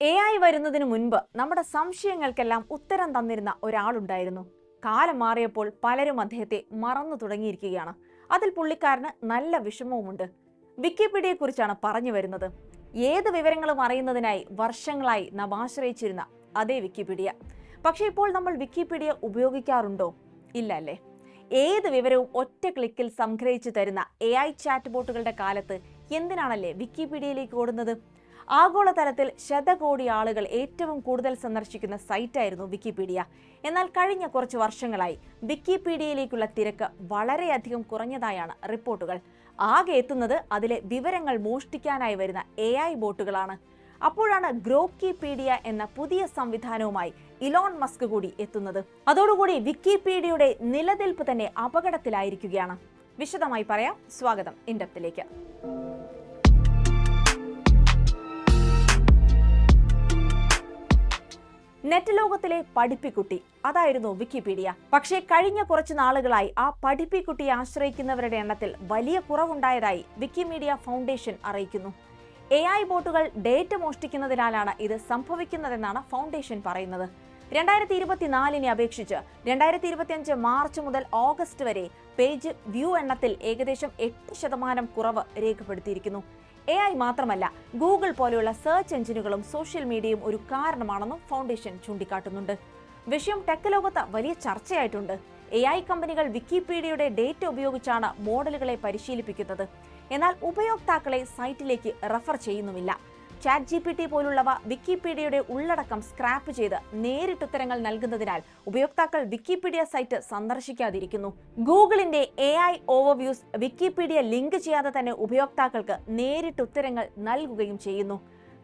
A I വരുന്നതിന് മുൻപ് നമ്മുടെ സംശയങ്ങൾക്കെല്ലാം ഉത്തരം തന്നിരുന്ന ഒരാളുണ്ടായിരുന്നു. കാലം മാറിയപ്പോൾ പലരും അദ്ദേഹത്തെ മറന്നു തുടങ്ങിയിരിക്കുകയാണ്. അതിൽ പുള്ളിക്കാരന് നല്ല വിഷമവുമുണ്ട്. വിക്കിപീഡിയയെക്കുറിച്ചാണ് പറഞ്ഞു വരുന്നത്. ഏത് വിവരങ്ങളും അറിയുന്നതിനായി വർഷങ്ങളായി നാം ആശ്രയിച്ചിരുന്ന അതേ വിക്കിപീഡിയ. പക്ഷേ ഇപ്പോൾ നമ്മൾ വിക്കിപീഡിയ ഉപയോഗിക്കാറുണ്ടോ? ഇല്ല അല്ലേ ഏത് വിവരവും ഒറ്റ ക്ലിക്കിൽ സംഗ്രഹിച്ചു തരുന്ന എ ഐ ചാറ്റ് ബോട്ടുകളുടെ കാലത്ത് എന്തിനാണല്ലേ വിക്കിപീഡിയയിലേക്ക് ഓടുന്നത്? ആഗോളതലത്തിൽ ശതകോടി ആളുകൾ ഏറ്റവും കൂടുതൽ സന്ദർശിക്കുന്ന സൈറ്റായിരുന്നു വിക്കിപീഡിയ. എന്നാൽ കഴിഞ്ഞ കുറച്ച് വർഷങ്ങളായി വിക്കിപീഡിയയിലേക്കുള്ള തിരക്ക് വളരെയധികം കുറഞ്ഞതായാണ് റിപ്പോർട്ടുകൾ. ആകെ എത്തുന്നത് അതിലെ വിവരങ്ങൾ മോഷ്ടിക്കാനായി വരുന്ന എ ഐ ബോട്ടുകളാണ്. അപ്പോഴാണ് ഗ്രോക്കിപീഡിയ എന്ന പുതിയ സംവിധാനവുമായി ഇലോൺ മസ്ക് കൂടി എത്തുന്നത്. അതോടുകൂടി വിക്കിപീഡിയയുടെ നിലനിൽപ്പ് തന്നെ അപകടത്തിലായിരിക്കുകയാണ്. വിശദമായി പറയാം സ്വാഗതം ഇൻഡപ്തിലേക്ക്. നെറ്റ് ലോകത്തിലെ പഠിപ്പിക്കുട്ടി. അതായിരുന്നു വിക്കിപീഡിയ. പക്ഷേ കഴിഞ്ഞ കുറച്ച് നാളുകളായി ആ പഠിപ്പിക്കുട്ടിയെ ആശ്രയിക്കുന്നവരുടെ എണ്ണത്തിൽ വലിയ കുറവുണ്ടായതായി വിക്കിമീഡിയ ഫൗണ്ടേഷൻ അറിയിക്കുന്നു. എ ഐ ബോട്ടുകൾ ഡേറ്റ മോഷ്ടിക്കുന്നതിനാലാണ് ഇത് സംഭവിക്കുന്നതെന്നാണ് ഫൗണ്ടേഷൻ പറയുന്നത്. രണ്ടായിരത്തി ഇരുപത്തിനാലിനെ അപേക്ഷിച്ച് രണ്ടായിരത്തി ഇരുപത്തിയഞ്ച് മാർച്ച് മുതൽ ഓഗസ്റ്റ് വരെ പേജ് വ്യൂ എണ്ണത്തിൽ ഏകദേശം എട്ട് ശതമാനം കുറവ് രേഖപ്പെടുത്തിയിരിക്കുന്നു. എ ഐ മാത്രമല്ല ഗൂഗിൾ പോലെയുള്ള സെർച്ച് എഞ്ചിനുകളും സോഷ്യൽ മീഡിയയും ഒരു കാരണമാണെന്നും ഫൗണ്ടേഷൻ ചൂണ്ടിക്കാട്ടുന്നുണ്ട്. വിഷയം ടെക് ലോകത്ത് വലിയ ചർച്ചയായിട്ടുണ്ട്. എ ഐ കമ്പനികൾ വിക്കിപീഡിയയുടെ ഡേറ്റ ഉപയോഗിച്ചാണ് മോഡലുകളെ പരിശീലിപ്പിക്കുന്നത്. എന്നാൽ ഉപയോക്താക്കളെ സൈറ്റിലേക്ക് റഫർ ചെയ്യുന്നുമില്ല. ചാറ്റ് ജി പി ടി പോലുള്ളവ വിക്കിപീഡിയയുടെ ഉള്ളടക്കം സ്ക്രാപ്പ് ചെയ്ത് നേരിട്ടുത്തരങ്ങൾ നൽകുന്നതിനാൽ ഉപയോക്താക്കൾ വിക്കിപീഡിയ സൈറ്റ് സന്ദർശിക്കാതിരിക്കുന്നു. ഗൂഗിളിന്റെ A I overviews Wikipedia link ചെയ്യാതെ തന്നെ ഉപയോക്താക്കൾക്ക് നേരിട്ടുത്തരങ്ങൾ നൽകുകയും ചെയ്യുന്നു.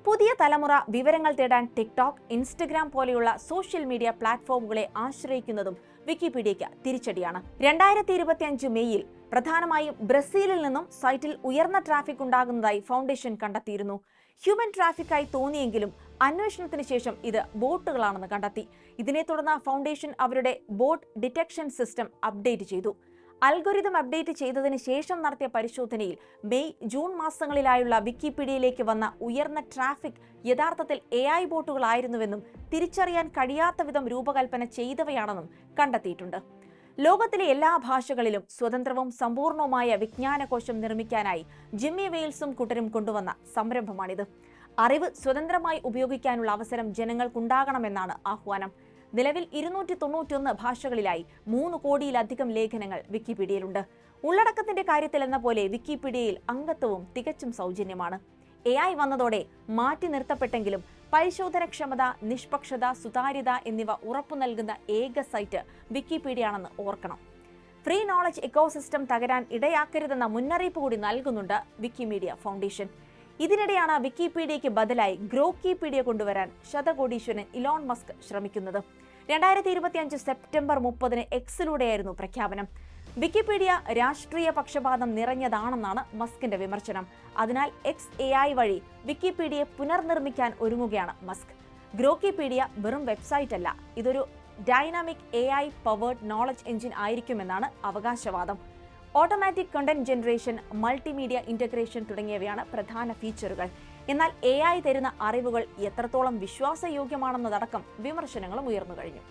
പുതിയ തലമുറ വിവരങ്ങൾ തേടാൻ ടിക്ടോക്ക് ഇൻസ്റ്റഗ്രാം പോലെയുള്ള സോഷ്യൽ മീഡിയ പ്ലാറ്റ്ഫോമുകളെ ആശ്രയിക്കുന്നതും വിക്കിപീഡിയയ്ക്ക് തിരിച്ചടിയാണ്. രണ്ടായിരത്തി ഇരുപത്തിയഞ്ച് മെയ്യിൽ പ്രധാനമായും ബ്രസീലിൽ നിന്നും സൈറ്റിൽ ഉയർന്ന ട്രാഫിക് ഉണ്ടാകുന്നതായി ഫൗണ്ടേഷൻ കണ്ടെത്തിയിരുന്നു. ഹ്യൂമൻ ട്രാഫിക്കായി തോന്നിയെങ്കിലും അന്വേഷണത്തിന് ശേഷം ഇത് ബോട്ടുകളാണെന്ന് കണ്ടെത്തി. ഇതിനെ തുടർന്ന് ഫൗണ്ടേഷൻ അവരുടെ ബോട്ട് ഡിറ്റക്ഷൻ സിസ്റ്റം അപ്ഡേറ്റ് ചെയ്തു. അൽഗോരിതം അപ്ഡേറ്റ് ചെയ്തതിന് ശേഷം നടത്തിയ പരിശോധനയിൽ മെയ് ജൂൺ മാസങ്ങളിലായുള്ള വിക്കിപീഡിയയിലേക്ക് വന്ന ഉയർന്ന ട്രാഫിക് യഥാർത്ഥത്തിൽ എ ഐ ബോട്ടുകളായിരുന്നുവെന്നും തിരിച്ചറിയാൻ കഴിയാത്ത വിധം രൂപകൽപ്പന ചെയ്തവയാണെന്നും കണ്ടെത്തിയിട്ടുണ്ട്. ലോകത്തിലെ എല്ലാ ഭാഷകളിലും സ്വതന്ത്രവും സമ്പൂർണവുമായ വിജ്ഞാനകോശം നിർമ്മിക്കാനായി ജിമ്മി വെയിൽസും കൂട്ടരും കൊണ്ടുവന്ന സംരംഭമാണിത്. അറിവ് സ്വതന്ത്രമായി ഉപയോഗിക്കാനുള്ള അവസരം ജനങ്ങൾക്കുണ്ടാകണമെന്നാണ് ആഹ്വാനം. നിലവിൽ ഇരുന്നൂറ്റി തൊണ്ണൂറ്റിയൊന്ന് ഭാഷകളിലായി മൂന്ന് കോടിയിലധികം ലേഖനങ്ങൾ വിക്കിപീഡിയയിലുണ്ട്. ഉള്ളടക്കത്തിന്റെ കാര്യത്തിൽ എന്ന പോലെ വിക്കിപീഡിയയിൽ അംഗത്വവും തികച്ചും സൗജന്യമാണ്. എ ഐ വന്നതോടെ മാറ്റി നിർത്തപ്പെട്ടെങ്കിലും പരിശോധനക്ഷമത നിഷ്പക്ഷത സുതാര്യത എന്നിവ ഉറപ്പു നൽകുന്ന ഏക സൈറ്റ് വിക്കിപീഡിയ ഓർക്കണം. ഫ്രീ നോളജ് ഇക്കോസിസ്റ്റം തകരാൻ ഇടയാക്കരുതെന്ന മുന്നറിയിപ്പ് കൂടി നൽകുന്നുണ്ട് വിക്കിമീഡിയ ഫൗണ്ടേഷൻ. ഇതിനിടെയാണ് വിക്കിപീഡിയയ്ക്ക് ബദലായി ഗ്രോക്കിപീഡിയ കൊണ്ടുവരാൻ ശതകോടീശ്വരൻ ഇലോൺ മസ്ക് ശ്രമിക്കുന്നത്. രണ്ടായിരത്തി ഇരുപത്തിയഞ്ച് സെപ്റ്റംബർ മുപ്പതിന് എക്സിലൂടെയായിരുന്നു പ്രഖ്യാപനം. വിക്കിപീഡിയ രാഷ്ട്രീയ പക്ഷപാതം നിറഞ്ഞതാണെന്നാണ് മസ്കിന്റെ വിമർശനം. അതിനാൽ എക്സ് എ ഐ വഴി വിക്കിപീഡിയയെ പുനർനിർമ്മിക്കാൻ ഒരുങ്ങുകയാണ് മസ്ക്. ഗ്രോക്കിപീഡിയ വെറും വെബ്സൈറ്റ് അല്ല ഇതൊരു dynamic A I powered knowledge engine ആയിരിക്കുമെന്നാണ് അവകാശവാദം. Automatic content generation multimedia integration തുടങ്ങിയവയാണ് പ്രധാന ഫീച്ചറുകൾ എന്നാൽ എ തരുന്ന അറിവുകൾ എത്രത്തോളം വിശ്വാസയോഗ്യമാണെന്നതടക്കം വിമർശനങ്ങളും ഉയർന്നു കഴിഞ്ഞു.